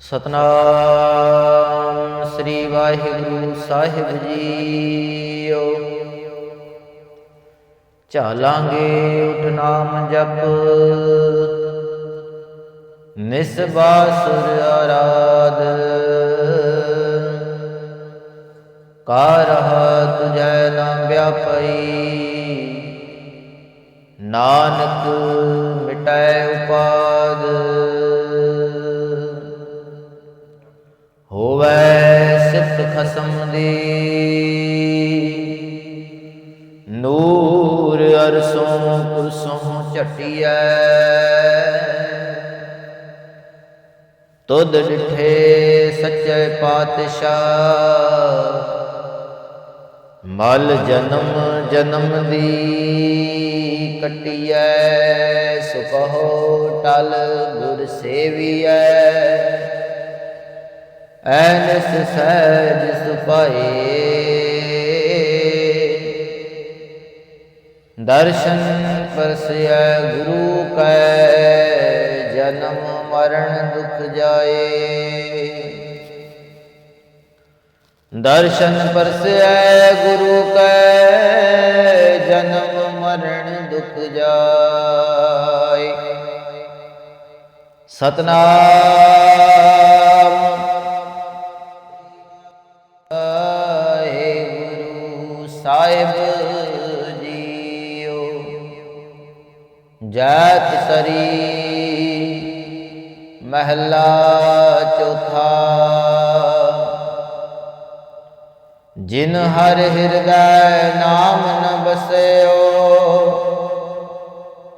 ਸਤਨਾਮ ਸ੍ਰੀ ਵਾਹਿਗੁਰੂ ਸਾਹਿਬ ਜੀਓ। ਚਾਲਾਂਗੇ ਉਠ ਨਾਮ ਜਪ ਨਿਸਬਾਸੁਰ ਆਰਾਧ। ਕਾਰਹ ਤੁਝੈ ਨਾ ਵਿਆਪਈ, ਨਾਨਕ ਮਿਟੈ ਉਪਾ ਨੂਰ ਅਰਸੋਂ ਕੁਰਸੋਂ ਝਟਿਐ। ਤੁਧ ਡਿਠੇ ਸੱਚੇ ਪਾਤਸ਼ਾਹ, ਮਲ ਜਨਮ ਜਨਮ ਦੀ ਕਟਿਐ। ਸੁਕਹੋ ਟਲ ਗੁਰ ਸੇਵੀਐ। ਐਨਸ ਸਹਿਜ ਸੁਪਾਏ ਦਰਸ਼ਨ ਪਰਸੈ ਗੁਰੂ ਕੈ, ਜਨਮ ਮਰਨ ਦੁਖ ਜਾਏ। ਦਰਸ਼ਨ ਪਰਸੈ ਗੁਰੂ ਕੈ, ਜਨਮ ਮਰਨ ਦੁਖ ਜਾਏ। ਸਤਨਾਮ। ਗੁਰੂ ਸਾਹਿਬ। ਜੈਤ ਸਰੀ ਮਹਲਾ ਚੌਥਾ। ਜਿਨ ਹਰ ਹਿਰਦੈ ਨਾਮ ਨ ਬਸਿਓ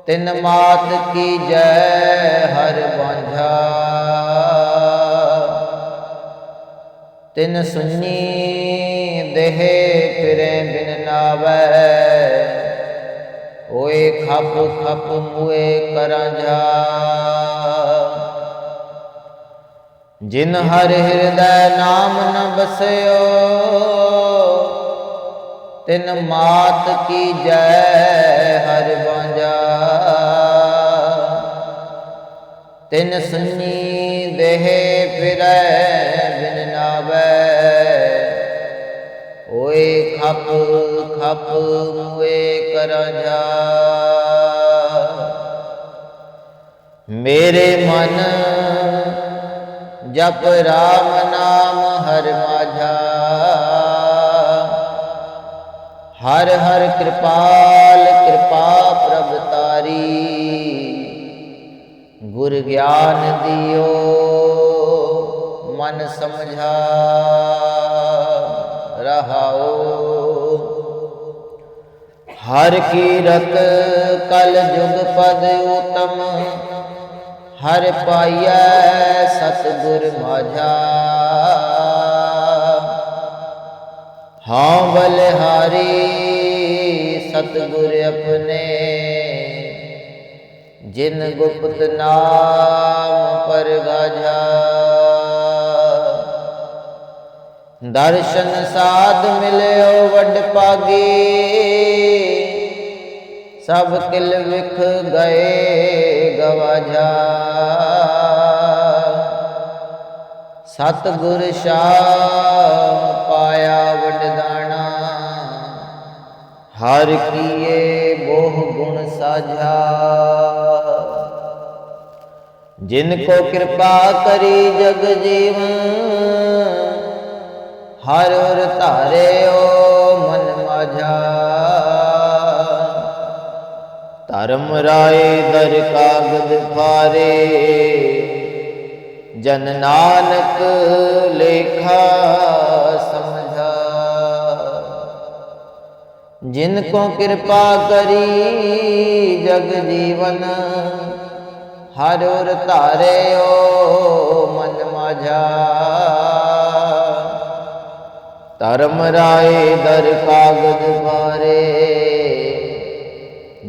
ਤਿਨ ਮਾਤ ਕੀ ਜੈ ਹਰ ਬਾਂਝਾ ਤਿਨ ਸੁਨੀ ਦੇਹ ਫਿਰੇ ਬਿਨ ਨਾਵੈ ਓਏ ਖਪ ਖਪ ਮੂਏ ਕਰਾਂ ਜਾ। ਜਿਨ ਹਰ ਹਿਰਦੈ ਨਾਮ ਨ ਬਸਿਓ, ਤਿਨ ਮਾਤ ਕੀ ਜੈ ਹਰ ਬਾਂਝਾ ਤਿਨ ਸੁਨੀ ਦੇਹ ਫਿਰੈ ਬਿਨ ਨਾਵੈ, ਓਏ ਖਪ ਖਪ ਮੂਏ ਕਰ ਜਾ। ਮੇਰੇ ਮਨ ਜਪ ਰਾਮ ਨਾਮ ਹਰ ਮਾਝਾ। ਹਰ ਹਰ ਕਿਰਪਾਲ ਕਿਰਪਾ ਪ੍ਰਭ ਤਾਰੀ। ਗੁਰ ਗਿਆਨ ਦਿਓ ਮਨ ਸਮਝਾ। ਰਹਾਓ ਹਰ ਕੀਰਤ ਕਲ ਜੁਗ ਪਦ ਉਤਮ, ਹਰ ਪਾਈਐ ਸਤਿਗੁਰ ਮਾਝਾ। ਹਾਂ ਬਲਿਹਾਰੀ ਸਤਿਗੁਰ ਆਪਣੇ, ਜਿਨ ਗੁਪਤ ਨਾਮ ਪਰਗਾਝਾ। ਦਰਸ਼ਨ ਸਾਧ ਮਿਲਿਓ ਵੱਡ ਪਾਗੀ ਸਭ ਕਿਲ ਵਿਖ ਗਏ ਗਵਾਝਾ। ਸਤ ਗੁਰ ਸ਼ਾਮ ਪਾਇਆ ਵਡਦਾਣਾ। ਹਰ ਕੀਏ ਬੋਹ ਗੁਣ ਸਾਝਾ। ਜਿਨ ਕੋ ਕਿਰਪਾ ਕਰੀ ਜਗ ਜੀਵਨ, ਹਰ ਹਰ ਧਾਰਿਓ ਮਨ ਮਾਝਾ। ਧਰਮ ਰਾਏ ਦਰ ਕਾਗਦ ਫਾਰੇ ਜਨ ਨਾਨਕ ਲੇਖਾ ਸਮਝਾ। ਜਿਨ ਕੋ ਕਿਰਪਾ ਕਰੀ ਜਗ ਜੀਵਨ, ਹਰ ਹਰ ਧਾਰਿਓ ਮਨ ਮਾਝਾ। ਧਰਮ ਰਾਏ ਦਰ ਕਾਗਦ ਫਾਰੇ